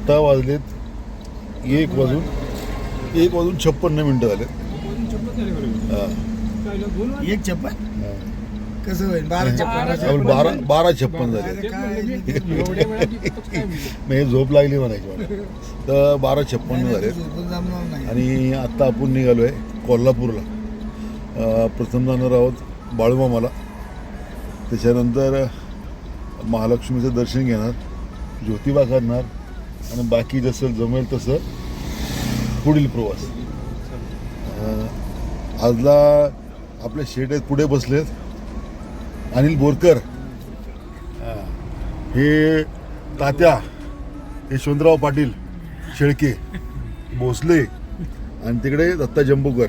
आता वाजलेत एक वाजून एक वाजून छप्पन्न मिनटं झाले. एक चप्पल कसं होईल? बारा बारा छप्पन झाले. मग हे झोप लागली म्हणायची मला. तर बारा छप्पन्न झाले. आणि आत्ता आपण निघालो आहे कोल्हापूरला प्रथम जाणार आहोत बाळूमामाला. त्याच्यानंतर महालक्ष्मीचं दर्शन घेणार ज्योतिबा करणार आणि बाकी जसं जमेल तसं पुढील प्रवास. आजला आपले शेट आहेत पुढे बसलेत. अनिल बोरकर हे तात्या यशवंतराव पाटील शेळके भोसले आणि तिकडे दत्ता जंबूकर.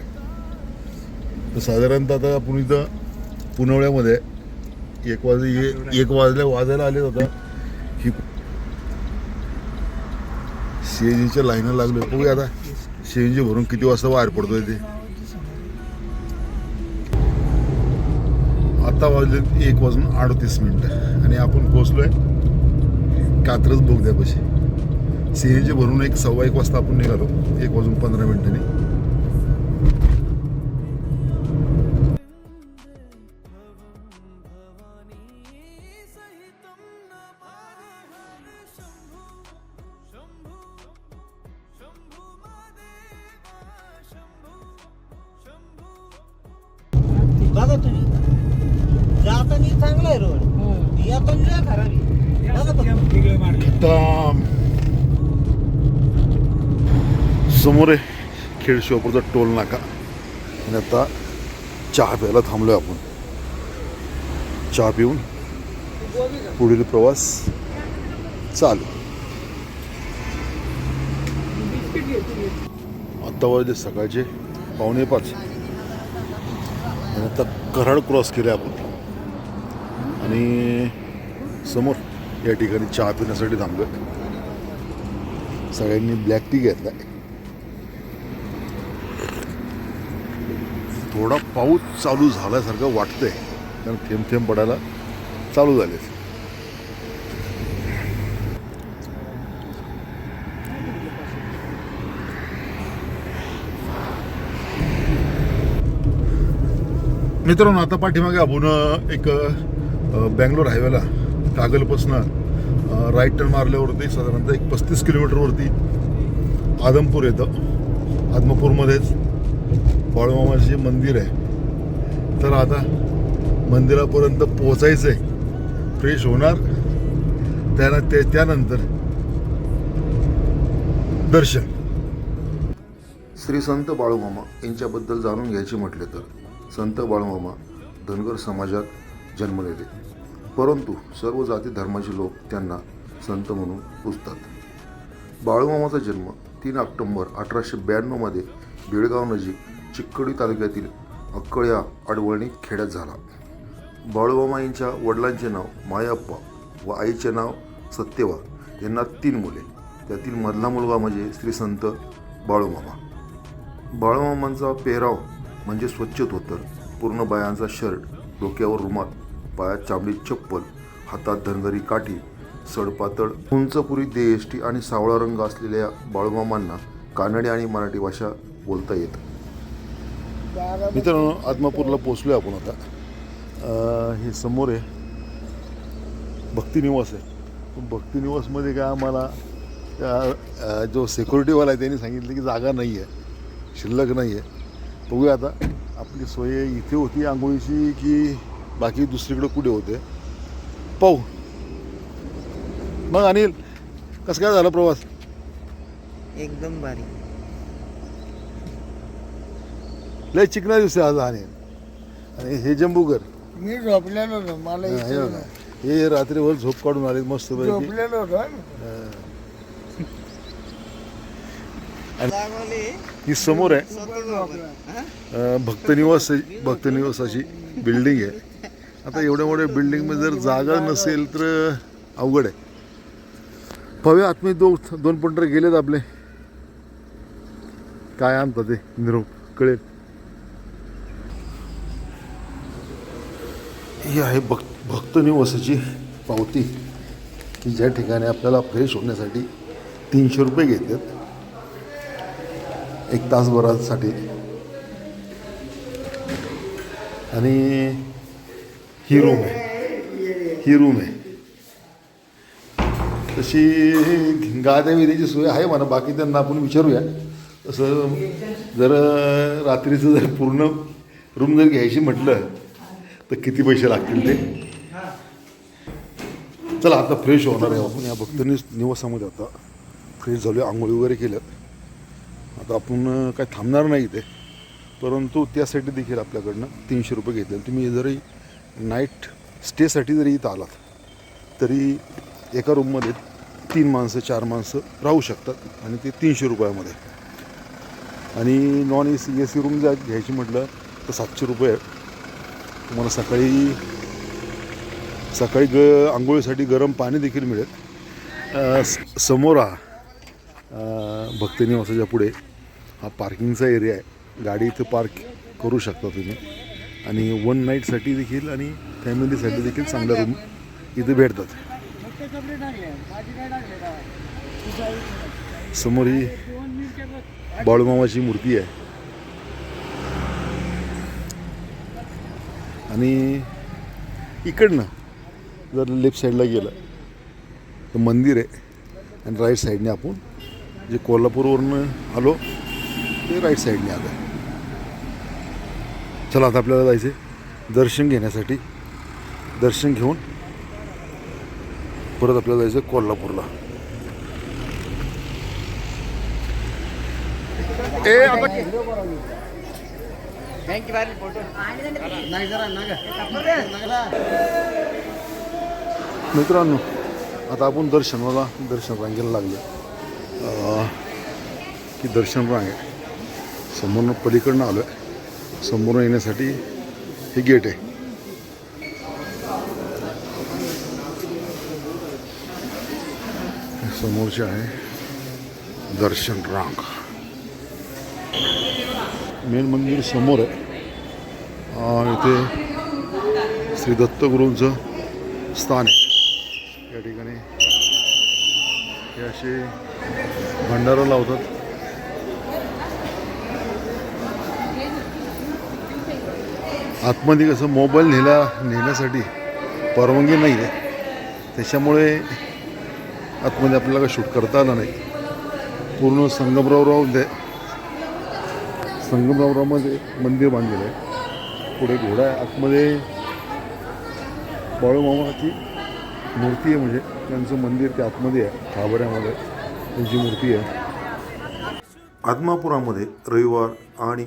तर साधारणतः आता आपण इथं पुनवळ्यामध्ये एक वाजले एक वाजल्या वाजायला आले आता ही सीएनजीच्या लाईनं लागलो बघूया आता. सीएनजी भरून किती वाजता बाहेर पडतोय ते. आता वाजले एक वाजून अडतीस मिनटं. आणि आपण पोचलोय कात्रच बोगद्यापाशी. सीएनजी भरून एक सव्वा एक वाजता आपण निघालो. एक वाजून पंधरा मिनिटांनी. खेड शिवापूरचा टोल नाका. आणि आता चहा प्यायला थांबलोय आपण. चहा पिऊन पुढील प्रवास चालू. आत्ता वाजले सकाळचे पावणे पाच. आणि आता कराड क्रॉस केले आपण. आणि समोर या ठिकाणी चहा पिण्यासाठी थांबलोय. सगळ्यांनी ब्लॅक टी घेतलाय. थोडा पाऊस चालू झाल्यासारखं वाटतंय. कारण थेंब थेंब पडायला चालू झाले. मित्रांनो आता पाठीमागे आपण एक बँगलोर हायवेला कागलपासनं राईट टर्न मारल्यावरती साधारणतः एक पस्तीस किलोमीटरवरती आदमपूर येतं. आदमपूरमध्येच बाळूमामाचे मंदिर आहे तर आता मंदिरापर्यंत पोचायचं आहे फ्रेश होणार. त्यानं ते त्यानंतर दर्शन. श्री संत बाळूमामा यांच्याबद्दल जाणून घ्यायचे म्हटले तर संत बाळूमामा धनगर समाजात जन्मलेले. परंतु सर्व जाती धर्माचे लोक त्यांना संत म्हणून पुजतात. बाळूमामाचा जन्म तीन ऑक्टोंबर अठराशे ब्याण्णवमध्ये बेळगाव नजीक चिक्कोडी तालुक्यातील अक्कळ्या अडवळणी खेड्यात झाला. बाळूमामा वडिलांचे नाव मायाप्पा व आईचे नाव सत्यवा यांना तीन मुले. त्यातील मधला मुलगा म्हणजे श्री संत बाळूमामा. बाळूमामांचा पेहराव म्हणजे स्वच्छ धोतर पूर्ण बायांचा शर्ट डोक्यावर रुमाल पायात चांबडी चप्पल हातात धनगरी काठी सडपातळ उंचपुरी देएष्टी आणि सावळा रंग असलेल्या बाळूमामांना कानडी आणि मराठी भाषा बोलता येत. मित्रांनो आत्मापूरला पोचलोय आपण आता. हे समोर आहे. भक्तिनिवास आहे. पण भक्तिनिवासमध्ये काय आम्हाला त्या जो सिक्युरिटीवाला आहे त्यांनी सांगितलं की जागा नाही आहे. शिल्लक नाही आहे. बघूया आता. आपली सोय इथे होती आंघोळीची की बाकी दुसरीकडे कुठे होते? पाहू. मग अनिल कसं काय झालं प्रवास? एकदम भारी. लय चिकना दिसते आज अनिल आणि हे जंबूकर मी झोपलेलो होतो मला हा, हे इथे बघा. हे रात्रीभर झोप काढून आले मस्त पैकी झोपलेलो होतो ही. समोर आहे. स्वतः झोपला. हा? अं, भक्तनिवास भक्तनिवासाची बिल्डिंग आहे. आता एवढ्या मोठ्या बिल्डिंगमध्ये जर जागा नसेल तर अवघड आहे. पवे आत्मी दोन दोन पंटर गेलेत आपले. काय आणतात ते? निरोप कळेल. ही आहे भक्त निवासाची पावती की ज्या ठिकाणी आपल्याला फ्रेश होण्यासाठी तीनशे रुपये घेतात. एक तासभरासाठी आणि ही रूम आहे. ही रूम आहे. तशी गाद्या विधीची सोय आहे म्हणा बाकी त्यांना आपण विचारूया. तसं जर रात्रीचं जर पूर्ण रूम जर घ्यायची म्हटलं तर किती पैसे लागतील ते? चला आता फ्रेश होणार आहे आपण. या भक्तांनी निवासामध्ये आता फ्रेश झालो आंघोळी वगैरे केल्यात. आता आपण काय थांबणार नाही इथे. परंतु त्यासाठी देखील आपल्याकडनं तीनशे रुपये घेतले. तुम्ही जरी नाईट स्टेसाठी जरी इथं आलात तरी एका रूममध्ये तीन माणसं चार माणसं राहू शकतात. आणि ते तीनशे रुपयामध्ये. आणि non A C A C room जर घ्यायची म्हटलं तर सातशे रुपये आहे. तुम्हाला सकाळी सकाळी ग आंघोळीसाठी गरम पाणी देखील मिळेल. स- समोर हा भक्त निवासाच्या पुढे हा पार्किंगचा एरिया आहे. गाडी इथं पार्क करू शकता तुम्ही. आणि वन नाईटसाठी देखील आणि फॅमिलीसाठी देखील चांगल्या रूम इथे भेटतात. समोर ही बाळूमामाची मूर्ती आहे. आणि इकडनं जर लेफ्ट साईडला गेलं तर मंदिर आहे आणि राईट साईडने आपण जे कोल्हापूरवरून आलो ते राईट साईडने आलं. चला आता आपल्याला जायचं आहे दर्शन घेण्यासाठी. दर्शन घेऊन परत आपल्याला जायचं कोल्हापूरला. ए आता मित्रांनो आता आपण दर्शनाला दर्शन रांगेला लागलो. की दर्शन रांग आहे. समोरनं पलीकडनं आलो आहे समोरनं येण्यासाठी हे गेट आहे. समोरचे आहे दर्शन रांग. मेन मंदिर समोर आहे. इथे श्री दत्तगुरूंचं स्थान आहे. या ठिकाणी हे असे भंडारा लावतात. आतमध्ये कसं मोबाईल नेला नेण्यासाठी परवानगी नाही आहे. त्याच्यामुळे आतमध्ये आपल्याला काही शूट करता आलं नाही. पूर्ण संगमरावराव दे संगमरावरावमध्ये मंदिर बांधलेलं आहे. पुढे घोडा आहे. आतमध्ये बाळूमामाची मूर्ती आहे म्हणजे. त्यांचं मंदिर ते आतमध्ये आहे खाबऱ्यामध्ये त्यांची मूर्ती आहे. आत्मापुरामध्ये रविवार आणि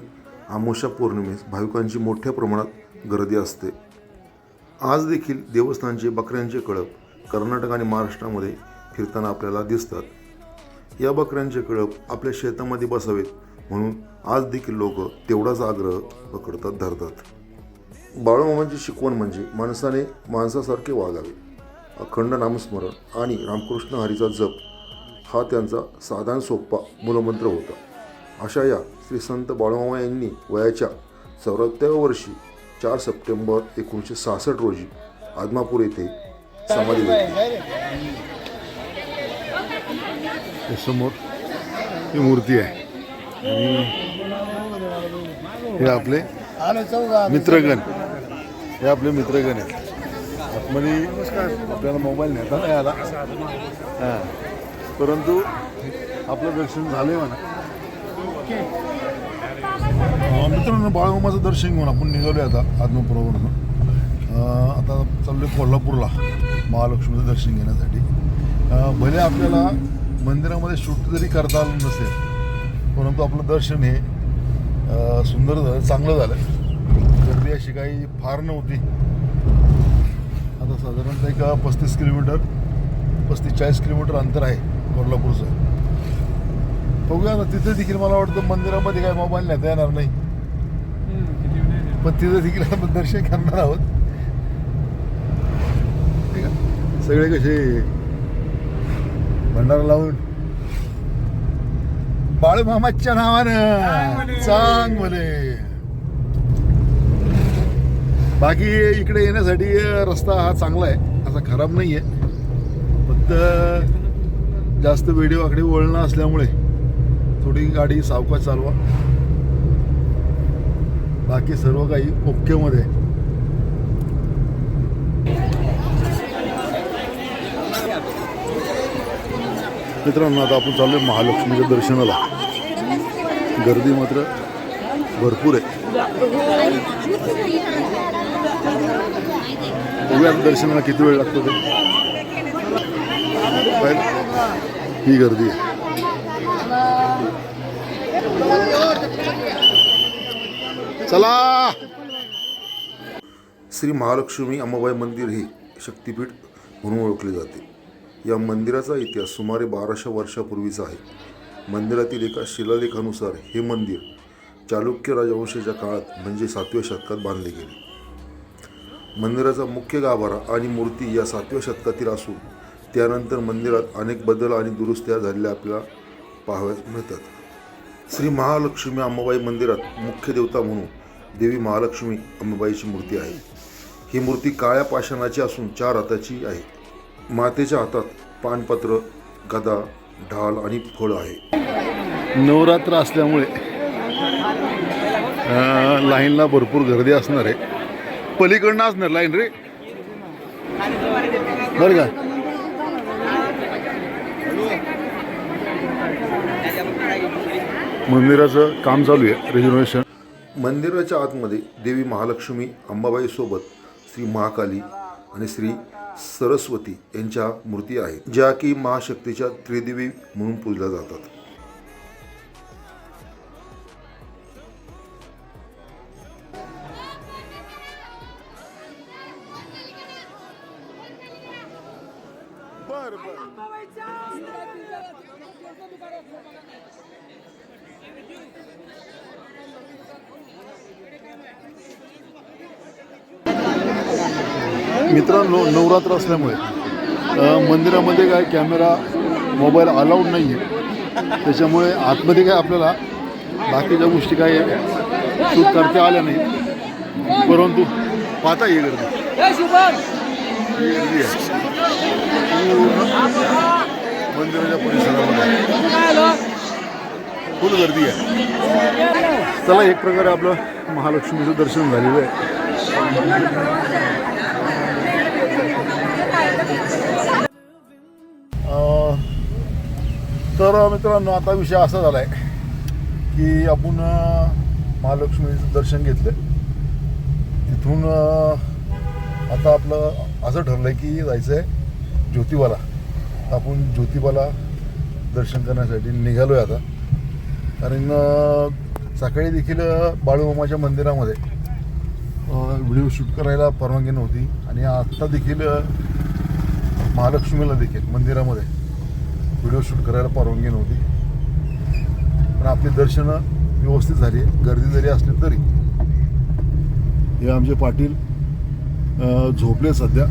आमोशा पौर्णिमेस भाविकांची मोठ्या प्रमाणात गर्दी असते. आज देखील देवस्थानचे बकऱ्यांचे कळप कर्नाटक आणि महाराष्ट्रामध्ये फिरताना आपल्याला दिसतात. या बकऱ्यांचे कळप आपल्या शेतामध्ये बसावेत म्हणून आज देखील लोक तेवढाच आग्रह पकडतात धरतात. बाळूमामांची शिकवण म्हणजे माणसाने माणसासारखे वागावे. अखंड नामस्मरण आणि रामकृष्ण हरीचा जप हा त्यांचा साधारण सोप्पा मूलमंत्र होता. अशा या श्री संत बाळूमामा यांनी वयाच्या चौऱ्याहत्तराव्या वर्षी चार सप्टेंबर एकोणीसशे सहासष्ट रोजी आदमापूर येथे समाधी घेतली हे समोर ही मूर्ती आहे. आणि हे आपले मित्रगण. हे आपले मित्रगण आहेत. आतमध्ये आपल्याला मोबाईल नेता नाही आला. हां. परंतु आपलं दर्शन झालंय म्हणा. मित्रांनो बाळूमामाचं दर्शन घेऊन आपण निघालो आता आत्मपुरावरून आता चाललो कोल्हापूरला महालक्ष्मीचं दर्शन घेण्यासाठी. भले आपल्याला मंदिरामध्ये शूट जरी करता आलं नसेल परंतु आपलं दर्शन हे सुंदर झालं चांगलं झालं. गर्दी अशी काही फार नव्हती. आता साधारणतः एक पस्तीस किलोमीटर पस्तीस चाळीस किलोमीटर अंतर आहे कोल्हापूरचं. बघूया ना तिथे देखील मला वाटतं मंदिरामध्ये काय मोबाईल नेता येणार नाही. पण तिथे देखील आपण दर्शन करणार आहोत. सगळे कसे? भंडारा लावून. बाळूमामाच्या नावानं. चांग भले बाकी इकडे येण्यासाठी रस्ता हा चांगला आहे. असा खराब नाही आहे फक्त जास्त वेडी वाकडी वळणं असल्यामुळे थोडी गाडी सावकाश चालवा. बाकी सर्व काही ओकेमध्ये आहे. मित्रांनो आता आपण चाललोय महालक्ष्मीच्या दर्शनाला. गर्दी मात्र भरपूर आहे. बघूया दर्शनाला किती वेळ लागतो ते. ही गर्दी आहे. चला! श्री महालक्ष्मी अंबाबाई मंदिर हे शक्तिपीठ म्हणून ओळखले जाते. या मंदिराचा इतिहास सुमारे बाराशे वर्षापूर्वीचा आहे. मंदिरातील एका शिलालेखानुसार हे मंदिर चालुक्य राजवंशाच्या काळात म्हणजे सातव्या शतकात बांधले गेले. मंदिराचा मुख्य गाभारा आणि मूर्ती या सातव्या शतकातील असून त्यानंतर मंदिरात अनेक बदल आणि दुरुस्त्या झालेल्या आपल्याला पाहाव्यास मिळतात. श्री महालक्ष्मी अंबाबाई मंदिरात मुख्य देवता म्हणून देवी महालक्ष्मी अंबाबाईची मूर्ती आहे. ही मूर्ती काळ्या पाषाणाची असून चार हाताची आहे. मातेच्या हातात पानपत्र गदा ढाल आणि फळ आहे. नवरात्र असल्यामुळे लाईनला भरपूर गर्दी असणार आहे. पलीकडनं असणार लाईन रे. बरं का? मंदिराचं काम चालू आहे रिझर्वेशन मंदिराच्या आतमध्ये देवी महालक्ष्मी अंबाबाईसोबत श्री महाकाली आणि श्री सरस्वती यांच्या मूर्ती आहेत ज्या की महाशक्तीच्या त्रिदेवी म्हणून पूजल्या जातात. मित्रांनो नवरात्र असल्यामुळे मंदिरामध्ये काय कॅमेरा मोबाईल अलाउड नाही आहे त्याच्यामुळे आतमध्ये काय आपल्याला बाकीच्या गोष्टी काय शूट करता आल्या नाही परंतु पाहता येईल ही मंदिराच्या परिसरामध्ये. फुल गर्दी आहे. चला एक प्रकारे आपलं महालक्ष्मीचं दर्शन झालेलं आहे. तर मित्रांनो आता विषय असा झाला आहे की आपण महालक्ष्मीचं दर्शन घेतलं. तिथून आता आपलं असं ठरलं आहे की जायचं आहे ज्योतिबाला आपण ज्योतिबाला दर्शन करण्यासाठी निघालो आहे आता. कारण सकाळी देखील बाळूमामाच्या मंदिरामध्ये व्हिडिओ शूट करायला परवानगी नव्हती. आणि आत्ता देखील महालक्ष्मीला देखील मंदिरामध्ये. व्हिडिओ शूट करायला परवानगी नव्हती. पण आपली दर्शनं व्यवस्थित झाली गर्दी जरी असली तरी. हे आमचे पाटील झोपले सध्या.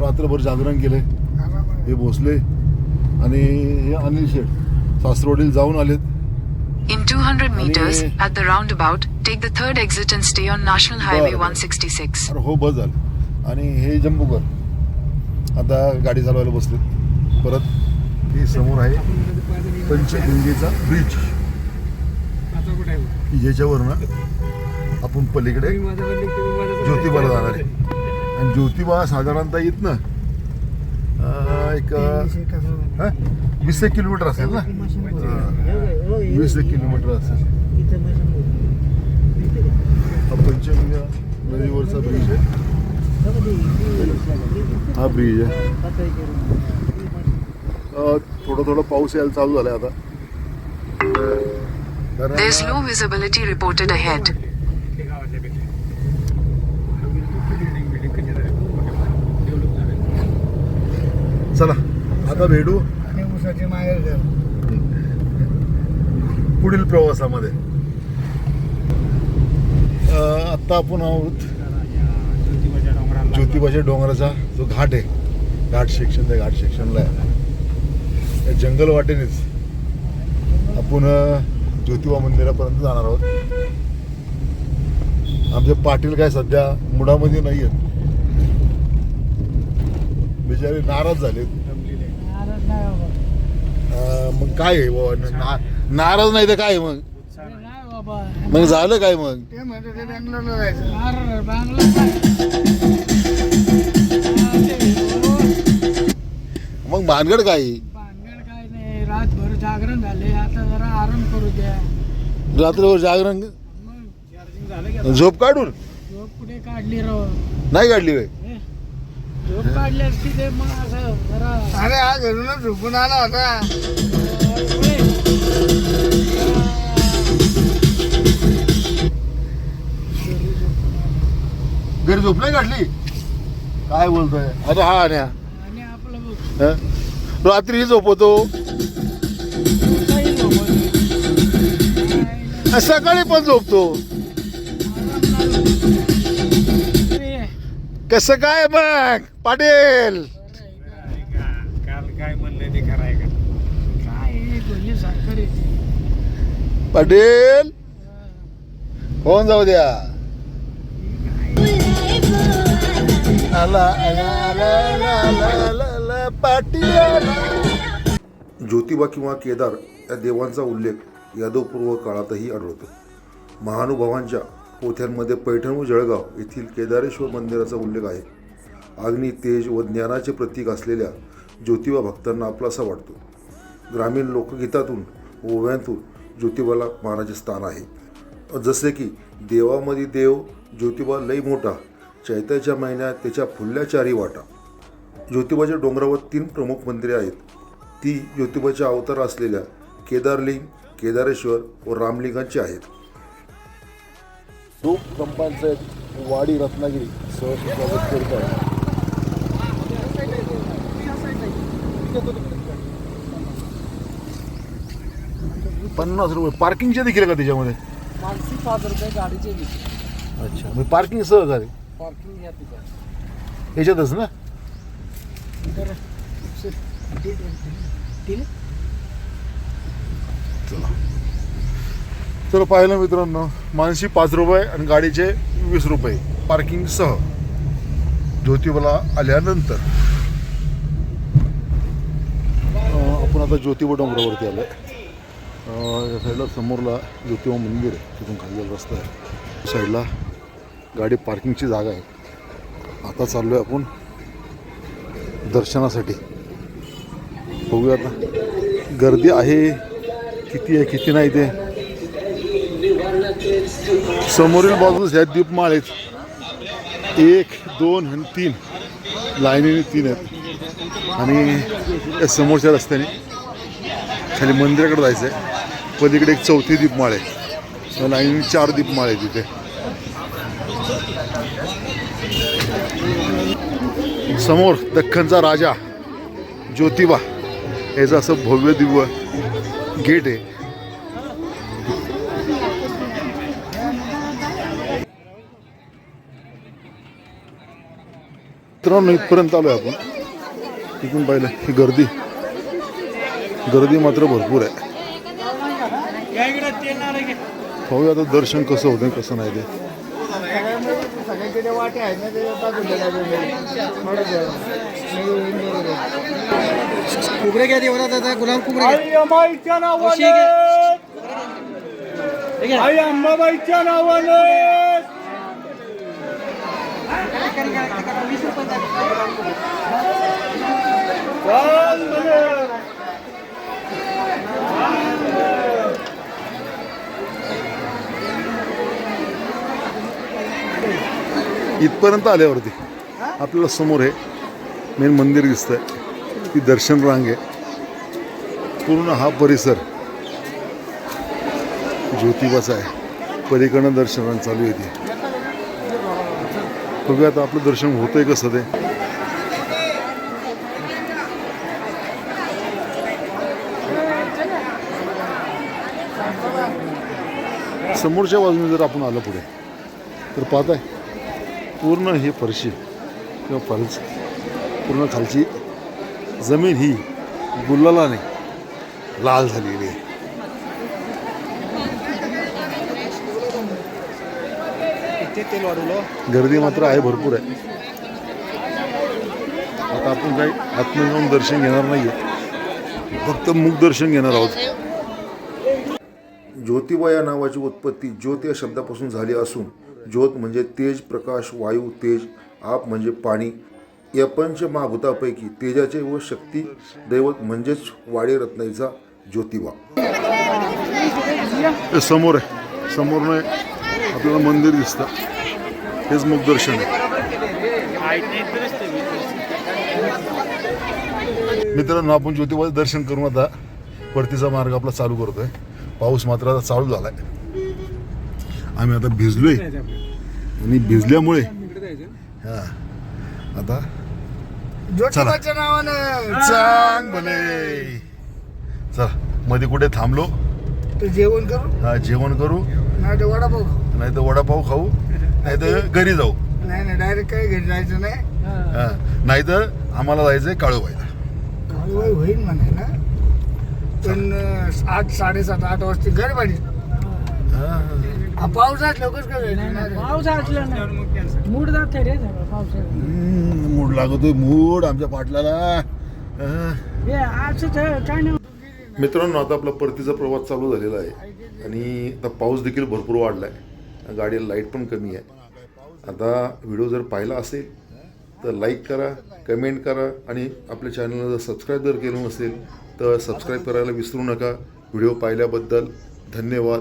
रात्रभर जागरण केले हे भोसले आणि हे अनिल शेठ. सासरोडील जाऊन आलेत. In 200 meters, at the roundabout, take the third exit and stay on National Highway बरं. 166. अरे हो बस झालं. आणि हे जम्बूकर आता गाडी चालवायला बसले परत हे समोर आहे पंचगंगेचा ब्रिज याच्यावरनं आपण पलीकडे ज्योतिबाला जाणार आहे. आणि ज्योतिबा साधारणतः इथनं अं, एक? वीस एक किलोमीटर असेल ना. वीस एक किलोमीटर असेल. हा पंचगंगा नदीवरचा ब्रिज आहे. हा ब्रिज आहे. थोडं थोडं पाऊस यायला चालू झालाय आता. कारण, There's low visibility reported ahead. चला आता भेटू. आणि उसाचे माहेर घर पुढील प्रवासामध्ये. अं, आत्ता आपण आहोत ज्योतिबाच्या डोंगराचा जो घाट आहे घाट सेक्शन त्या घाट सेक्शनला आहे. त्या जंगल वाटेनेच आपण ज्योतिबा मंदिरापर्यंत जाणार आहोत. आमचे पाटील काय सध्या मुडामध्ये नाही आहेत. बिचारे नाराज झालेत. अं, मग काय आहे? ना- नाराज नाही तर काय आहे मग? नाही. बाबा मग झालं काय मग? ते म्हणते ते बँगलोरला जायचं. मग भानगड काय? भानगड काय नाही रातभर जागरण झाले आता जरा आराम करू द्या. रात्रभर जागरण? मग चार्जिंग झालं झोप काढून? झोप कुठे काढली राव? नाही काढली हे? झोप काढली असती ते मग असं जरा अरे हा घरूनच झोपून आला होता. घरी झोप नाही काढली? काय बोलतोय? अरे हा आण्या आणि आपलं बघ. हं? रात्री झोपवतो सकाळी पण झोपतो. कसं काय मग? पाटील? काल काय म्हणलं ते का पाटील? होऊन जाऊ द्या. आला, आला, आला, आला, आला, आला, पाटील. ज्योतिबा किंवा केदार या देवांचा उल्लेख यादवपूर्व काळातही आढळतो. महानुभावांच्या पोथ्यांमध्ये पैठण व जळगाव येथील केदारेश्वर मंदिराचा उल्लेख आहे. अग्नी तेज व ज्ञानाचे प्रतीक असलेल्या ज्योतिबा भक्तांना आपलासा वाटतो. ग्रामीण लोकगीतातून ओव्यांतून ज्योतिबाला मानाचे स्थान आहे. जसे की देवामध्ये देव ज्योतिबा लई मोठा चैत्याच्या महिन्यात त्याच्या फुलल्या चारी वाटा. ज्योतिबाच्या डोंगरावर तीन प्रमुख मंदिरे आहेत. ती ज्योतिबाचे अवतार असलेल्या केदारलिंग केदारेश्वर व रामलिंगांची आहेत. दोन ग्रामपंचायत वाडी रत्नागिरी सहज स्वागत करीत आहे पन्नास रुपये. पार्किंगचे देखील का त्याच्यामध्ये? मानसी पाच रुपये गाडीचे अच्छा. मी पार्किंग झाले पार्किंग तिथं. याच्यातच ना? आहे चला. तर पाहिलं मित्रांनो. मानसी पाच रुपये आणि गाडीचे वीस रुपये. पार्किंग सह. ज्योतिबाला आल्यानंतर. आपण आता ज्योतिबा डोंगरावरती आलो आहे या साईडला समोरला ज्योतिबा मंदिर आहे. तिथून खाली रस्ता आहे. साईडला गाडी पार्किंगची जागा आहे. आता चाललो आहे आपण दर्शनासाठी. बघूया आता गर्दी आहे. किती आहे किती नाही ते. समोरील बाजूस ह्या दीपमाळ आहेत एक दोन आणि तीन. लाईनीने तीन आहेत. आणि या समोरच्या रस्त्याने खाली मंदिराकडे जायचं आहे पलीकडे एक चौथी दीपमाळ. आहे लाईनीने चार दीपमाळ आहे तिथे. समोर दख्खनचा राजा ज्योतिबा. याचं असं भव्य दिव्य गेट आहे. मित्रांनो इथपर्यंत आलो आहे आपण. तिथून पाहिलं ही गर्दी. गर्दी मात्र भरपूर आहे. पाहूया आता दर्शन कसं होतं कसं नाही ते. ते वाटे आहेत ना ते कुकडे घ्या देवरा दादा गुलाम कुकडे नावाने. आई अंबाबाईच्या नावाने. इथपर्यंत आल्यावरती. आपल्याला समोर हे मेन मंदिर दिसतंय. ती दर्शन रांग आहे. पूर्ण हा परिसर ज्योतिबाचा आहे. पलीकडनं दर्शन रांग चालू आहे ती. बघूया आता आपलं दर्शन होतंय कसं ते. समोरच्या बाजूने जर आपण आलं पुढे तर पाहताय पूर्ण ही फरशी किंवा फरस पूर्ण खालची जमीन ही गुलालाने लाल झालेली आहे. गर्दी मात्र आहे भरपूर आहे. आता आपण काही आतमध्ये जाऊन दर्शन घेणार नाही आहे फक्त मुखदर्शन घेणार आहोत. ज्योतिबा या नावाची उत्पत्ती ज्योत या शब्दापासून झाली असून ज्योत म्हणजे तेज प्रकाश वायू तेज आप म्हणजे पाणी. या पंच महाभूतापैकी तेजाचे व शक्ती दैवत म्हणजेच वाडे रत्नाईचा ज्योतिबा. समोर आहे. समोर आपल्याला मंदिर दिसतं. हेच मुखदर्शन आहे. मित्रांनो आपण ज्योतिबाचं दर्शन करून आता परतीचा मार्ग आपला चालू करतोय. पाऊस मात्र आता चालू झाला आहे आम्ही आता भिजलोय. आणि भिजल्यामुळे हा. आता ज्योतिबाच्या नावानं चांग भले चला मध्ये कुठे थांबलो? तर जेवण करू? हा जेवण करू. नाही तर वडापाव खाऊ. नाही तर वडापाव खाऊ. नाही तर घरी जाऊ. नाही नाही डायरेक्ट काही घरी जायचं नाही. हा. नाही तर आम्हाला जायचंय काळूबाईला काळूबाई होईल म्हणे ना. पण आठ साडेसात आठ वाजता घर पाहिजे हा. पावसात लवकर काय पाऊस असला ना मूड जाते रे हम्म, मूड लागतोय मूड आमच्या पाटलाला. हे काय नाही. मित्रांनो आता आपला परतीचा प्रवास चालू झालेला आहे. आणि आता पाऊस देखील भरपूर वाढला आहे गाडीला लाइट पण कमी आहे. आता व्हिडिओ जर पाहिला असेल तर लाईक करा कमेंट करा. आणि आपल्या चॅनलला जर सबस्क्राईब जर केलं नसेल तर सबस्क्राईब करायला विसरू नका. व्हिडिओ पाहिल्याबद्दल धन्यवाद.